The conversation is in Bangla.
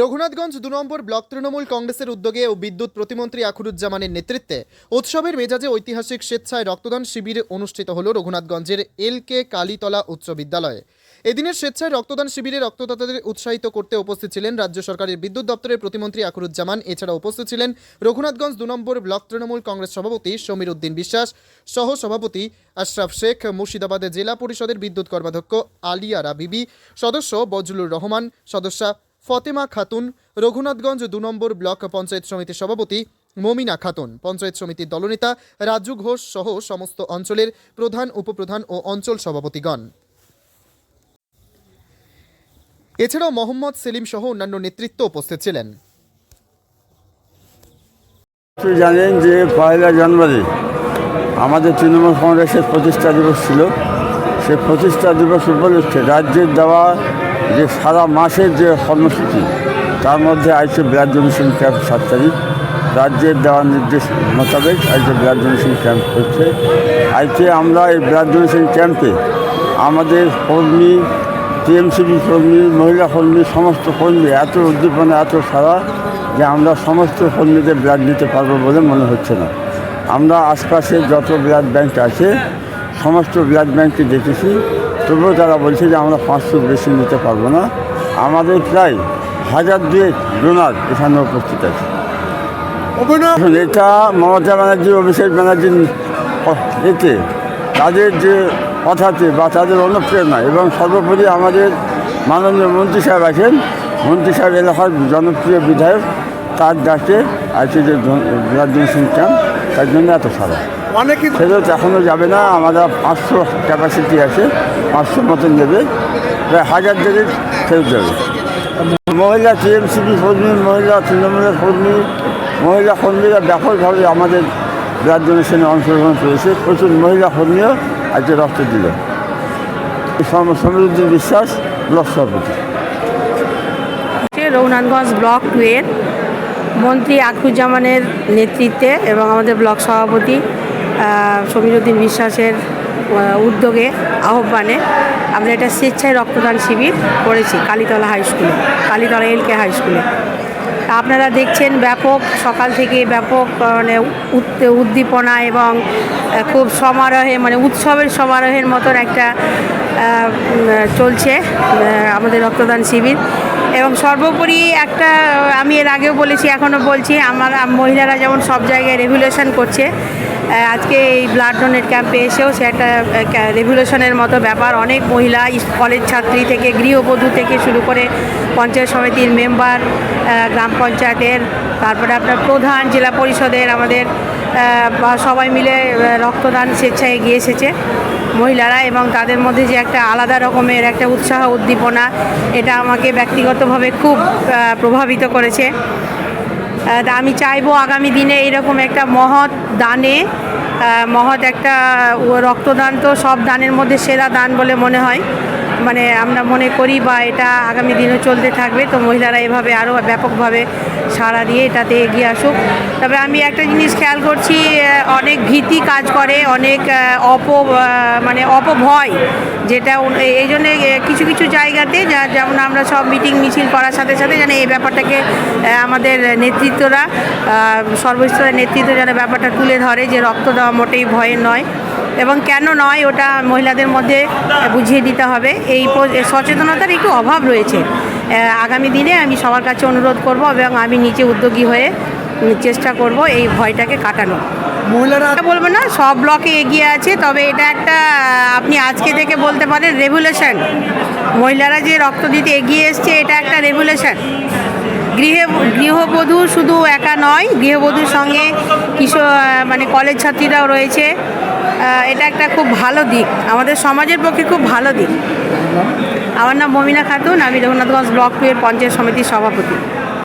রঘুনাথগঞ্জ দু নম্বর ব্লক তৃণমূল কংগ্রেসের উদ্যোগে ও বিদ্যুৎ প্রতিমন্ত্রী আখরুজ্জামানের নেতৃত্বে উৎসবের মেজাজে ঐতিহাসিক স্বেচ্ছায় রক্তদান শিবির অনুষ্ঠিত হল রঘুনাথগঞ্জের এল কে কালীতলা উচ্চ বিদ্যালয়ে। এদিনের স্বেচ্ছায় রক্তদান শিবিরে রক্তদাতাদের উৎসাহিত করতে উপস্থিত ছিলেন রাজ্য সরকারের বিদ্যুৎ দপ্তরের প্রতিমন্ত্রী আখরুজ্জামান। এছাড়া উপস্থিত ছিলেন রঘুনাথগঞ্জ দু নম্বর ব্লক তৃণমূল কংগ্রেস সভাপতি সমীর উদ্দিন বিশ্বাস, সহ সভাপতি আশরাফ শেখ, মুর্শিদাবাদের জেলা পরিষদের বিদ্যুৎ কর্মাধ্যক্ষ আলিয়া রাবিবি, সদস্য বজলুর রহমান, সদস্যা ফতেমা খাতুন, রঘুনাথগঞ্জ দু নম্বর ব্লক পঞ্চায়েত সমিতির সভাপতি মমিনা খাতুন। পঞ্চায়েত সমিতির দলনেতা রাজু ঘোষ সহ সমস্ত অঞ্চলের প্রধান, উপপ্রধান ও অঞ্চল সভাপতিগণ। এছাড়াও মোহাম্মদ সেলিম সহ অন্যান্য নেতৃত্ব উপস্থিত ছিলেন। জানেন যে পয়লা জানুয়ারি আমাদের তৃণমূল কংগ্রেসের প্রতিষ্ঠা দিবস ছিল। সেই প্রতিষ্ঠা দিবস উপলক্ষে রাজ্যের দেওয়া যে সারা মাসের যে কর্মসূচি, তার মধ্যে আজকে ব্লাড ডোনেশন ক্যাম্প সাত তারিখ। রাজ্যের দেওয়া নির্দেশ মোতাবেক আজকে ব্লাড ডোনেশন ক্যাম্প হচ্ছে। আজকে আমরা এই ব্লাড ডোনেশন ক্যাম্পে আমাদের কর্মী, টিএমসিবি কর্মী, মহিলা কর্মী, সমস্ত কর্মী, এত উদ্দীপনা, এত সারা যে আমরা সমস্ত কর্মীদের ব্লাড নিতে পারব বলে মনে হচ্ছে না। আমরা আশপাশে যত ব্লাড ব্যাংক আছে, সমস্ত ব্লাড ব্যাংককে দেখেছি। তবুও তারা বলছে যে আমরা পাঁচশো বেশি নিতে পারব না। আমাদের প্রায় হাজার দুয়েক ডোনার এখানে উপস্থিত আছে। এটা মমতা ব্যানার্জি অভিষেক ব্যানার্জির এতে তাদের যে কথাতে বা তাদের অনুপ্রেরণা এবং সর্বোপরি আমাদের মাননীয় মন্ত্রী সাহেব আছেন। মন্ত্রী সাহেব এলাকার জনপ্রিয় বিধায়ক তার ডাকে আছে যে ডোনেশন ক্যাম্প তার জন্য এত সারা। অনেকে ফেরত এখনও যাবে না আমাদের পাঁচশো ক্যাপাসিটি আছে পাঁচশো মতন নেবে। প্রায় হাজার দেড়েক ফেরত যাবে। মহিলা টিএমসিপি কর্মী মহিলা তৃণমূলের কর্মী মহিলা কর্মীরা ব্যাপকভাবে আমাদের ব্লাড ডোনেশনে অংশগ্রহণ করেছে। প্রচুর মহিলা কর্মীও আজকে রক্ত দিল। সমৃদ্ধি বিশ্বাস ব্লক সভাপতি। রঘুনাথগঞ্জ ব্লক টু এর মন্ত্রী আখরুজ্জামানের নেতৃত্বে এবং আমাদের ব্লক সভাপতি সমীরুদ্দিন বিশ্বাসের উদ্যোগে, আহ্বানে আমরা এটা স্বেচ্ছায় রক্তদান শিবির করেছি কালীতলা হাই স্কুলে, কালীতলা এলকে হাই স্কুলে। আপনারা দেখছেন ব্যাপক, সকাল থেকে ব্যাপক মানে উদ্দীপনা এবং খুব সমারোহে মানে উৎসবের সমারোহের মতন একটা চলছে আমাদের রক্তদান শিবির। এবং সর্বোপরি একটা, আমি এর আগেও বলেছি, এখনও বলছি, আমার মহিলারা যেমন সব জায়গায় রেগুলেশন করছে আজকে এই ব্লাড ডোনেট ক্যাম্পে এসেও সে একটা রেগুলেশনের মতো ব্যাপার। অনেক মহিলা কলেজ ছাত্রী থেকে, গৃহবধূ থেকে শুরু করে পঞ্চায়েত সমিতির মেম্বার গ্রাম পঞ্চায়েতের, তারপরে আপনার প্রধান জেলা পরিষদের, আমাদের সবাই মিলে রক্তদান স্বেচ্ছায় এগিয়ে এসেছে। মহিলারা এবং তাদের মধ্যে যে একটা আলাদা রকমের একটা উৎসাহ উদ্দীপনা, এটা আমাকে ব্যক্তিগতভাবে খুব প্রভাবিত করেছে। আমি চাইব আগামী দিনে এরকম একটা মহৎ দানে মহৎ একটা রক্তদান তো সব দানের মধ্যে সেরা দান বলে মনে হয়। মানে আমরা মনে করি বা এটা আগামী দিনে চলতে থাকবে। তো মহিলারা এভাবে আরও ব্যাপকভাবে সাড়া দিয়ে এটাতে এগিয়ে আসুক। তবে আমি একটা জিনিস খেয়াল করছি অনেক ভীতি কাজ করে, অনেক অপ মানে অপভয় যেটা এই- জন্যে কিছু কিছু জায়গাতে যা- যেমন আমরা সব মিটিং মিছিল করার সাথে সাথে যেন এই ব্যাপারটাকে আমাদের নেতৃত্বরা সর্বস্তরের নেতৃত্ব যেন ব্যাপারটা তুলে ধরে যে রক্ত দেওয়া মোটেই ভয়ের নয় এবং কেন নয় ওটা মহিলাদের মধ্যে বুঝিয়ে দিতে হবে। এই সচেতনতার একটু অভাব রয়েছে। আগামী দিনে আমি সবার কাছে অনুরোধ করব এবং আমি নিজে উদ্যোগী হয়ে চেষ্টা করব এই ভয়টাকে কাটানো মহিলারা বলব না সব ব্লকে এগিয়ে আছে তবে এটা একটা আপনি আজকে থেকে বলতে পারেন রেভুলেশন। মহিলারা যে রক্ত দিতে এগিয়ে এসছে এটা একটা রেভুলেশন। গৃহে গৃহবধূ শুধু একা নয় গৃহবধূর সঙ্গে কিশোর মানে কলেজ ছাত্রীরাও রয়েছে। এটা একটা খুব ভালো দিক। আমাদের সমাজের পক্ষে খুব ভালো দিক। আমার নাম মমিনা খাতুন, আমি রঘুনাথগঞ্জ ব্লক টু এর পঞ্চায়েত সমিতির সভাপতি।